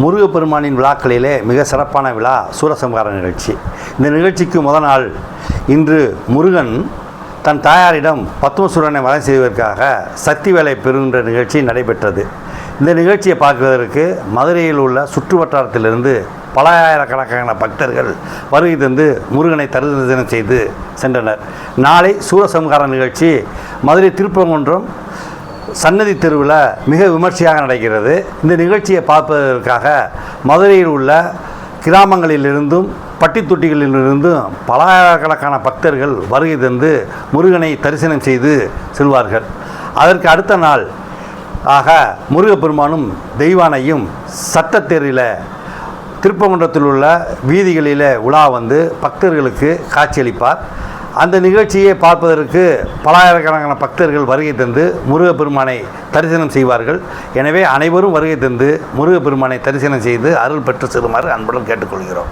முருகப்பெருமானின் விழாக்களிலே மிக சிறப்பான விழா சூரசம்ஹார நிகழ்ச்சி. இந்த நிகழ்ச்சிக்கு முத நாள் இன்று முருகன் தன் தாயாரிடம் பத்மசூரனை வலை செய்வதற்காக சக்தி வேலை பெறுகின்ற நிகழ்ச்சி நடைபெற்றது. இந்த நிகழ்ச்சியை பார்க்குவதற்கு மதுரையில் உள்ள சுற்று வட்டாரத்திலிருந்து பல ஆயிரக்கணக்கான பக்தர்கள் வருகை தந்து முருகனை தரிசனம் செய்து சென்றனர். நாளை சூரசம்ஹார நிகழ்ச்சி மதுரை திருப்பங்குன்றம் சன்னதி தெருவில் மிக விமர்சையாக நடக்கிறது. இந்த நிகழ்ச்சியை பார்ப்பதற்காக மதுரையில் உள்ள கிராமங்களிலிருந்தும் பட்டித்தொட்டிகளிலிருந்தும் பலாயிரக்கணக்கான பக்தர்கள் வருகை தந்து முருகனை தரிசனம் செய்து செல்வார்கள். அதற்கு அடுத்த நாள் ஆக முருகப்பெருமானும் தெய்வானையும் சட்டத்தேரில் திருப்பமன்றத்தில் உள்ள வீதிகளில் உலா வந்து பக்தர்களுக்கு காட்சியளிப்பார். அந்த நிகழ்ச்சியை பார்ப்பதற்கு பலாயிரக்கணக்கான பக்தர்கள் வருகை தந்து முருகப்பெருமானை தரிசனம் செய்வார்கள். எனவே அனைவரும் வருகை தந்து முருகப்பெருமானை தரிசனம் செய்து அருள் பெற்று செல்லுமாறு அன்புடன் கேட்டுக்கொள்கிறோம்.